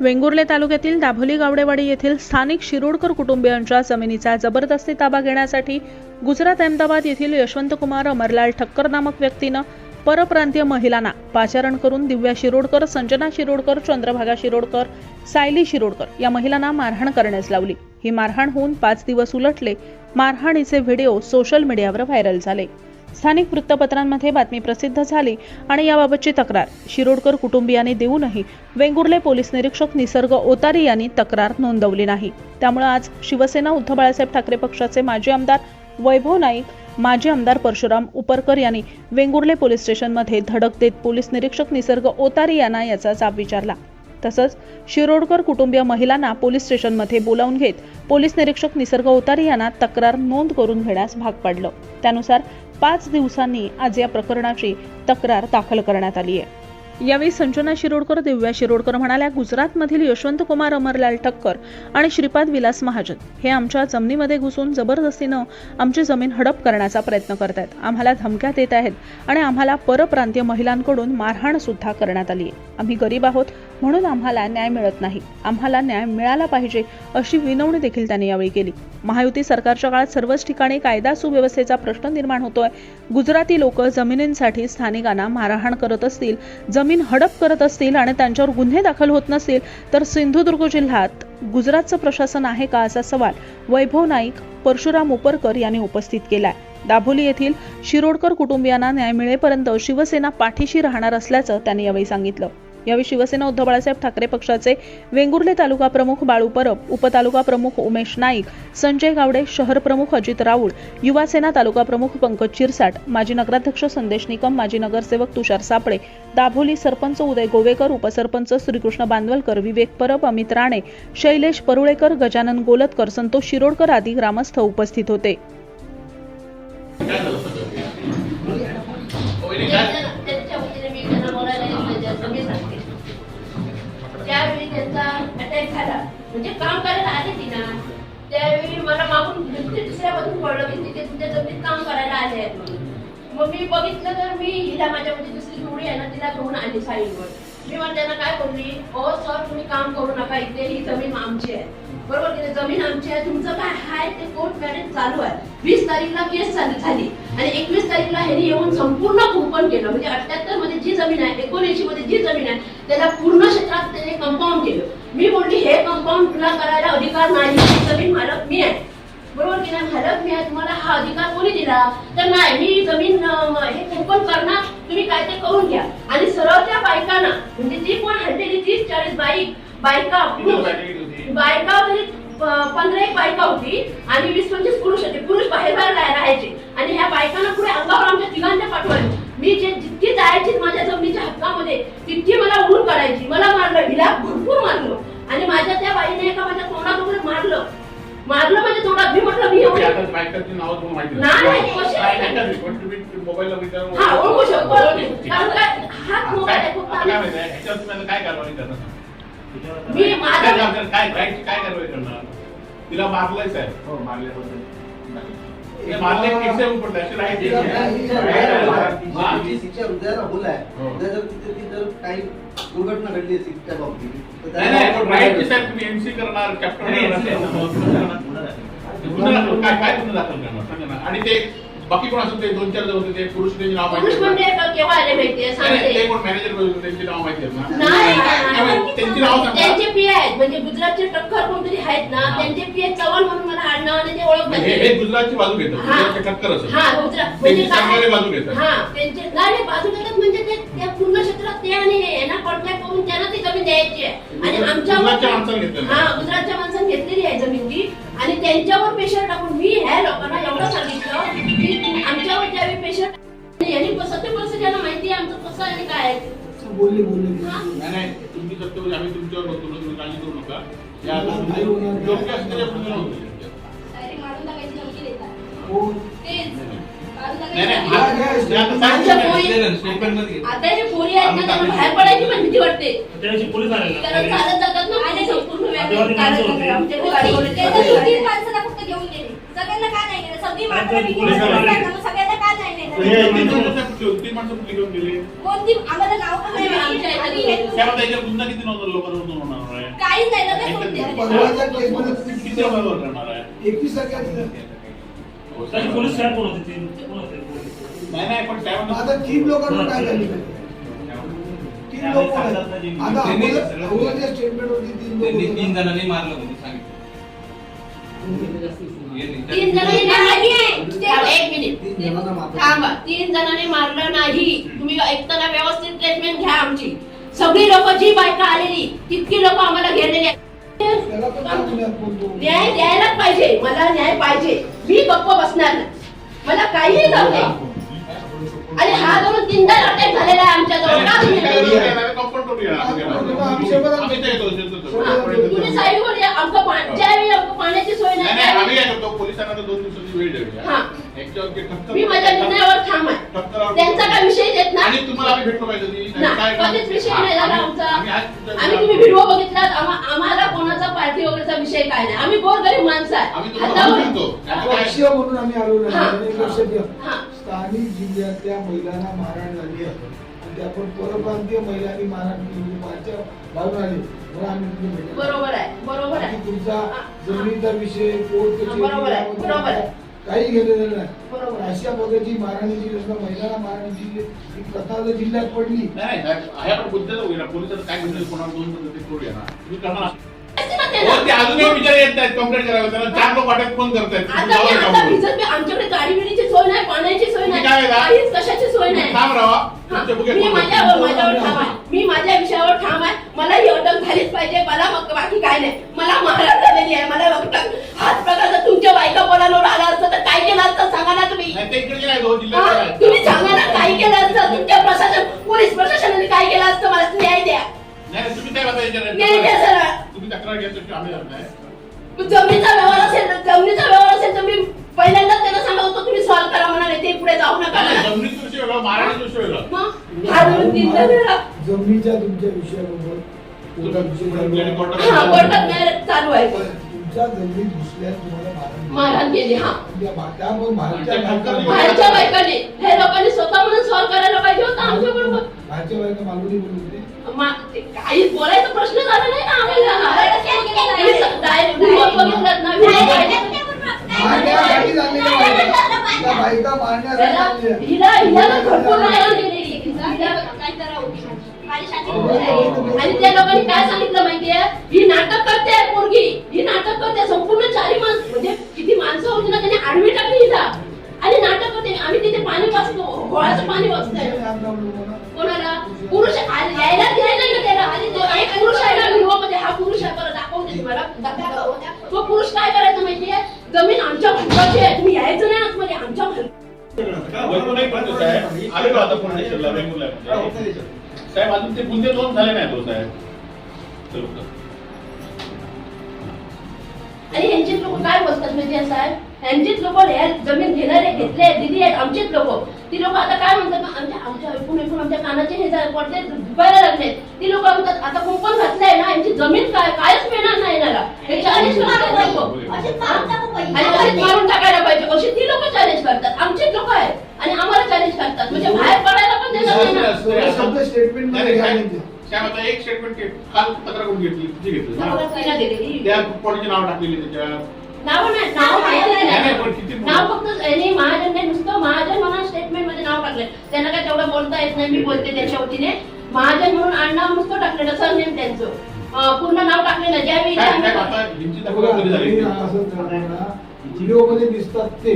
वेंगुर्ले तालुक्यातील दाभोली गावडेवाडी येथील स्थानिक शिरोडकर कुटुंबियांच्या जमिनीचा जबरदस्ती ताबा घेण्यासाठी गुजरात अहमदाबाद येथील यशवंतकुमार अमरलाल ठक्कर नामक व्यक्तीनं परप्रांतीय महिलांना पाचारण करून दिव्या शिरोडकर संजना शिरोडकर चंद्रभागा शिरोडकर सायली शिरोडकर या महिलांना मारहाण करण्यास लावली. ही मारहाण होऊन पाच दिवस उलटले. मारहाणीचे व्हिडिओ सोशल मीडियावर व्हायरल झाले. स्थानिक वृत्तपत्रांमध्ये बातमी प्रसिद्ध झाली आणि याबाबतची तक्रार. शिरोडकर कुटुंबियांनी देऊनही वेंगुर्ले पोलीस निरीक्षक निसर्ग ओतारी यांनी तक्रार नोंदवली नाही. त्यामुळे आज शिवसेना उद्धव बाळासाहेब ठाकरे पक्षाचे माजी आमदार वैभव नाईक माजी आमदार परशुराम उपरकर यांनी वेंगुर्ले पोलीस स्टेशनमध्ये धडक देत पोलीस निरीक्षक निसर्ग ओतारी यांना याचा जाब विचारला. तसंच शिरोडकर कुटुंबीय महिलांना पोलीस स्टेशनमध्ये बोलावून घेत पोलीस निरीक्षक निसर्ग ओतारी यांना तक्रार नोंद करून घेण्यास भाग पाडलं. त्यानुसार पाच दिवसांनी आज या प्रकरणाची तक्रार दाखल करण्यात आली आहे. यावेळी संजना शिरोडकर दिव्या शिरोडकर म्हणाल्या गुजरातमधील यशवंत कुमार अमरलाल ठक्कर आणि श्रीपाद विलास महाजन हे आमच्या जमिनीमध्ये घुसून जबरदस्तीनं आमची जमीन हडप करण्याचा प्रयत्न करत आहेत आम्हाला धमक्या देत आहेत आणि आम्हाला परप्रांतीय महिलांकडून मारहाण सुद्धा करण्यात आली आहे. आम्ही गरीब आहोत म्हणून आम्हाला न्याय मिळत नाही. आम्हाला न्याय मिळाला पाहिजे अशी विनवणी देखील त्यांनी यावेळी केली. महायुती सरकारच्या काळात सर्वच ठिकाणी कायदा सुव्यवस्थेचा प्रश्न निर्माण होतोय. गुजराती लोक जमिनींसाठी स्थानिकांना मारहाण करत असतील जमीन हडप करत असतील आणि त्यांच्यावर गुन्हे दाखल होत नसतील तर सिंधुदुर्ग जिल्ह्यात गुजरातचं प्रशासन आहे का असा सवाल वैभव नाईक परशुराम उपरकर यांनी उपस्थित केलाय. दाभोली येथील शिरोडकर कुटुंबियांना न्याय मिळेपर्यंत शिवसेना पाठीशी राहणार असल्याचं त्यांनी यावेळी सांगितलं. यावेळी शिवसेना उद्धव बाळासाहेब ठाकरे पक्षाचे वेंगुर्ले तालुका प्रमुख बाळू परब उपतालुका प्रमुख उमेश नाईक संजय गावडे शहर प्रमुख अजित राऊळ युवासेना तालुका प्रमुख पंकज चिरसाट माजी नगराध्यक्ष संदेश निकम माजी नगरसेवक तुषार सापळे दाभोली सरपंच उदय गोवेकर उपसरपंच श्रीकृष्ण बांदवलकर विवेक परब अमित राणे शैलेश परुळेकर गजानन गोलतकर संतोष शिरोडकर आदी ग्रामस्थ उपस्थित होते. म्हणजे काम करायला आले ती ना. त्यावेळी मला मागून दुसऱ्यामधून दुसऱ्या मधून कळलं की तिथे तुमच्या जमिनीत काम करायला आले आहेत म्हणून. मग मी बघितलं तर मी हिला माझ्या म्हणजे दुसरी जोडी आहे ना तिला घेऊन आली साईडवर. मी मग त्यांना काय बोलली? ओ सर तुम्ही काम करू नका इथे ही जमीन आमची आहे. बरोबर की जमीन आमची आहे तुमचं काय आहे? ते कोर्ट मॅरेज चालू आहे. वीस तारीखला केस चालू झाली. आणि एकवीस तारीखला ह्यांनी येऊन संपूर्ण कुंपण केलं. म्हणजे अठ्याहत्तरमध्ये जी जमीन आहे एकोणऐंशी मध्ये जी जमीन आहे त्याला पूर्ण क्षेत्रात त्याने कंपाऊंड केलं. मी बोलली हे कंपाऊंड तुला करायला अधिकार नाही. जमीन मालक मी आहे. बरोबर की नाही? मालक मी आहे. तुम्हाला हा अधिकार कोणी दिला? तर नाही मी जमीन हे कुंपण करणार. तुम्ही काय ते करून घ्या. आणि सरळ त्या बायकांना म्हणजे जी कोण हल्लेली तीस चाळीस बाईक बायका बायका प- पंधरा एक बायका होती आणि वीस पंचवीस पुरुष होते. पुरुष बाहेर बाहेर राह- राहायचे. आणि ह्या बायकांना पुढे अंगावर आमच्या तिघांच्या पाठवायचे मी जे जितकी जायची माझ्या जमिनीच्या हक्कामध्ये तितकी मला उडून काढायची. मला मारलं माझ्या तोंडात मी म्हटलं मी एवढी आता बायकाची नावं तुम्हाला माहिती नाही, नाही? नाही, पण तुम्ही मोबाईलला विचारून हा ओळखू शकतो. हो. कारण काय हात आहे काय- फक्त आता काय आम्ही- माहिती आहे, ह्याच्यावर तुम्ही आता काय कारवाई करणार? मी काय माझं काय- काय काय काय कारवाई करणार? तिला मारलंय साहेब. हो मारल्याबद्दल. ऊपर? शिक्षा हृदयाला भूल आहे हो. उद्या जर तिथे ती जर काही दुर्घटना घडली असेल त्या बाबतीत नाही नाही पण राईट त्याला- साहेब तुम्ही एमसी करणार कॅप्टन करणार. काय काय गुन्हा दाखल करणार? सांगा ना आणि ते बाकी कोण असतील ते दोन चार जण होते ते पुरुष त्यांची नाव पुरुष माहिती म्हणजे आहेत ना? केव्हा आले ते कोण मॅनेजर होते त्यांची नाव माहिती आहेत ना नाही. त्यांची नाव सांगा त्यांचे पी आहेत म्हणजे गुजरातचे टक्कर कोणतरी आहेत ना. त्यांचे पी आहेत चव्हाण म्हणून मला आडनाव आणि ते ओळख हे हे गुजरातची बाजू घेतात हा. गुजरातचे टक्कर हा गुजरात म्हणजे? चांगली बाजू घेतात हा त्यांचे नाही नाही, बाजू घेतात म्हणजे ते त्या पूर्ण क्षेत्रात ते आणि हे यांना कॉन्ट्रॅक्ट करून त्यांना ती जमीन द्यायची आहे आणि गुजरातच्या माणसाने आमच्या हा. गुजरातच्या माणसाने घेतलेली आहे जमीन ती आणि त्यांच्यावर प्रेशर टाकून मी ह्या लोकांना एवढं सांगितलं की आमच्यावर ज्यावेळी प्रेशर यांनी सत्य परिस्थिती यांना माहिती आहे आमचं कसं आणि काय आहे ते. बोलली बोलली. नाही नाही तुम्ही सत्य म्हणजे आम्ही तुमच्यावर बघतो तुम्ही काळजी करू नका या. योग्य ते टाकायची धमकी देतात. हो. हे आता सांगितलं पोरी- आहेत ना त्यांना बाहेर पडायची पण भीती वाटते. पोलीस आले. कारण चालत जातात ना आणि संपूर्ण आदिवासी माणसं होती. आमच्या ते गाडी. तर दोन तीन माणसं ना फक्त घेऊन गेले. सगळ्यांना का नाही गेले? सगळे आले. मग सगळ्यांना का नाही हे माणसं माणसं कोणती? आम्हाला नाव पण. आमच्या हे- किती लोकांवर काहीच एकवीस तारखेला. साहेब कोण होते? कोण होते? पोलीस? नाही नाही पण त्यामध्ये आता तीन लोकांवर काय झाली? तीन लोक? आता अगोदर स्टेटमेंट होती तीन लोक तीन जणांनी मारलं म्हणून सांगितलं. तीन जणांनी नाही. एक मिनिट. मारलं. थांबा. तीन जणांनी मारलं नाही. तुम्ही ऐकताना व्यवस्थित ट्रीटमेंट घ्या आमची. सगळी लोक जी बायका आलेली तितकी लोक आम्हाला घेरलेली? न्याय द्यायलाच पाहिजे. मला न्याय पाहिजे. मी गप्प बसणार नाही. मला काहीही जाऊ दे. आणि हा दोन तीनदा अटॅक झालेला आहे आमच्याजवळ. का तुम्ही नाही या. आमचं पा- ज्यावेळी आमचं पाण्याची सोय नाही त्यावेळी हा. मी माझ्या निर्णयावर ठाम आहे. त्यांचा काय विषय येत ना आणि तुम्हाला आम्ही भेटलो पाहिजे होती. ना, काय- कधीच विषय नाही झाला आमचा. आम्ही आज तुमच्या- आम्ही तुम्ही व्हिडिओ बघितलात. आम्हा- आम्हाला कोणाचा पार्टी वगैरेचा विषय काय नाही. आम्ही गोरगरीब माणसं आम्ही आहे तुम्हाला हातावर- म्हणतो. आता काय- पक्षीय म्हणून आम्ही आलो. नाही. एक लक्षात घ्या. हा. स्थानिक जिल्ह्यातल्या महिलांना मारहाण झाली आहे. आणि त्या पण परप्रांतीय महिलांनी मारहाण केली. मारच्या भावून आली म्हणून आम्ही तुम्ही भेटलो. बरोबर आहे बरोबर बाकी आहे तुमचा हा. जमिनीचा विषय कोर्ट कचेरी, बरोबर आहे, याबद्दल बरोबर आहे. काही घेतलेलं नाही. बरोबर. अशा पद्धती मारहाणीची घटना महिलांना मारहाणीची ही प्रथा जर जिल्ह्यात पडली. नाही नाही साहेब, आहे आपण मुद्द्याचं होईल. पोलिसांचं काय गुन्हे कोणाला दोन पद्धती करूया ना तुम्ही करणार असते ना ते हो, ते. अजूनही विचार येत नाहीत. कंप्लेंट करायला. त्यांना चार लोक वाटत फोन करतायत. आता मी आता भिजत मी आमच्याकडे गाडी बिडीची सोय नाही पाण्याची काय? काहीच कशाची सोय नाही. थांब राहा हा, बुके मी माझ्यावर. माझ्यावर ठाम आहे. मी माझ्या विषयावर ठाम आहे. मला ही अटक झालीच पाहिजे. मला मग बाकी काय नाही. मला महाराज झालेली आहे. मला अटक हाच प्रकार जर तुमच्या बायका बोलायला आला असतं तर काय केलं असतं सांगा ना तुम्ही. नाही, ते इकडे नाही, दोन जिल्ह्यात हा? आहे. तुम्ही सांगा ना काय केलं असतं? तुमच्या प्रशासन पोलीस प्रशासनाने काय केलं असतं? मला न्याय द्या. नाही तुम्ही काय म्हणता याच्यावर? न्याय द्या सरळ तुम्ही तक्रार घेतो की आम्ही जात नाही. जमिनीचा व्यवहार असेल तर जमिनीचा व्यवहार असेल तर मी पहिल्यांदाच त्यांना सांगत होतो तुम्ही सॉल्व्ह करा म्हणाले ते पुढे जाऊ नका वेगळा वेगळा मग? हा तीनदा वेळा. जमिनीच्या तुमच्या विषयाबरोबर विषय झाला. हा कोर्टात चालू आहे. पण तुमच्या जमिनीत घुसल्यास तुम्हाला मारहाण मारहाण केली हा. त्यामुळे बायका- बाहेरच्या बायकांनी हे लोकांनी स्वतः म्हणून सॉल्व्ह करायला पाहिजे होतं आमच्या बरोबर. बाहेरच्या बायका मालवणी बोलत होते. काही बोलायचा प्रश्न झाला नाही ना आम्हाला? ना झालेल्या बायका त्या बायका मारण्यासाठी त्याला- झालेल्या. हिला हिला ना भरपूर मारहाण केलेली. हिला- काय करा होती माझी शादी हो, होती. आणि त्या लोकांनी काय सांगितलं माहितीये? नाटक करते पोरगी. ही नाटक करते संपूर्ण चारी माणसं म्हणजे किती माणसं होती ना त्यांनी आडवी टाकली हिला. आणि नाटक करते. आम्ही तिथे पाणी वाचतो. गोळाचं पाणी वाचतोय? कोणाला? पुरुष यायला नाही ना त्याला. आणि पुरुष आहे ना हा पुरुष आहे. बरं दाखवते तुम्हाला. दाखव. तो पुरुष काय करायचं माहितीये? जमीन आमच्या आहे. तुम्ही यायचं नाही आतमध्ये आमच्या साहेब. आता वेंगुर्ल्यामध्ये? साहेब अजून ते गुन्हे दोन झाले नाही तो साहेब. चलो, चलो. आणि यांचीच लोक काय बोलतात माहिती साहेब? यांचीच लोक जमीन घेणारे घेतले दिली आहेत आमचीच लोक. ती लोक आता काय म्हणतात आमच्या आमच्या ऐकून ऐकून आमच्या कानाचे हे पडते दुखायला लागले. ती लोक म्हणतात आता कुंपण घातलंय ना यांची जमीन काय कायच मिळणार नाही येणारा हे चॅलेंज करतात लोक अशीच मारून टाकू आणि पाहिजे. अशीच मारून टाकायला पाहिजे अशी ती लोक चॅलेंज करतात आमचीच लोक आहेत आणि आम्हाला चॅलेंज करतात म्हणजे बाहेर पडायला पण देणार नाही ना सगळे शब्द स्टेटमेंट नाही, मध्ये घ्या नाही, म्हणजे. साहेब आता एक स्टेटमेंट काल तक्रार करून घेतली? किती घेतली. तिला दिलेली. त्या पॉलिसी नाव टाकलेली नाव नाही नाव नाव फक्त यांनी महाजनने नुसतं महाजन म्हणून स्टेटमेंटमध्ये नाव टाकलंय. त्यांना काय तेवढं बोलता येत नाही मी बोलते त्यांच्या वतीने. महाजन म्हणून आडनाव नुसतं टाकलेलं सरनेम त्यांचं. पूर्ण नाव टाकलेलं ज्यावेळी दिसतात ते.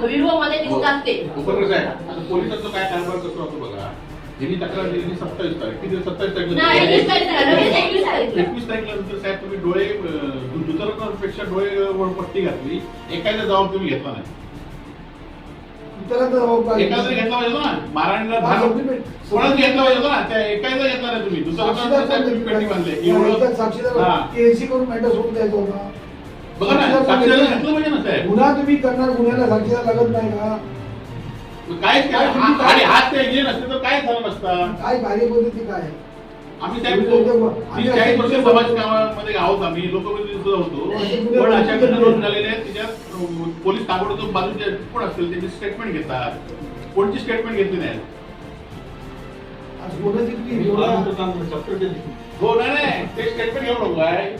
व्हिडिओमध्ये दिसतात ते. पोलिसांचं काय कारभार कसं होतं बघा. यांनी तक्रार दिली सत्तावीस तारीख. किती सत्तावीस तारीख लगेच एकवीस तारीखला एकवीस तारीखला नंतर साहेब तुम्ही डोळे दुतर्फपेक्षा डोळे वर पट्टी घातली. एखाद्या जबाब तुम्ही घेतला नाही. एखादा घेतला पाहिजे ना. कोणाच घेतला पाहिजे ना? त्या एकाचा घेतला नाही तुम्ही. दुसरा साक्षीदार हा. बघा ना साक्षीदार कोण साक्षीदार देतील? घेतलं पाहिजे ना साहेब. गुन्हा तुम्ही करणार गुन्ह्याला साक्षीदार लागत नाही का? काय आणि हात ते गेले नसते तर काय झालं नसतं काय कार्यपद्धती काय? आम्ही त्या आम्ही- वर्ष समाज कामामध्ये आहोत आम्ही. लोकप्रतिनिधी सुद्धा होतो पण अशा घटना रोज झालेल्या आहेत. त्याच्यात पोलीस ताबडतोब बाजूचे कोण असतील त्याची स्टेटमेंट घेतात. कोणची स्टेटमेंट घेतली नाही? आज कोणाची हो नाही नाही. ते स्टेटमेंट घेऊ काय?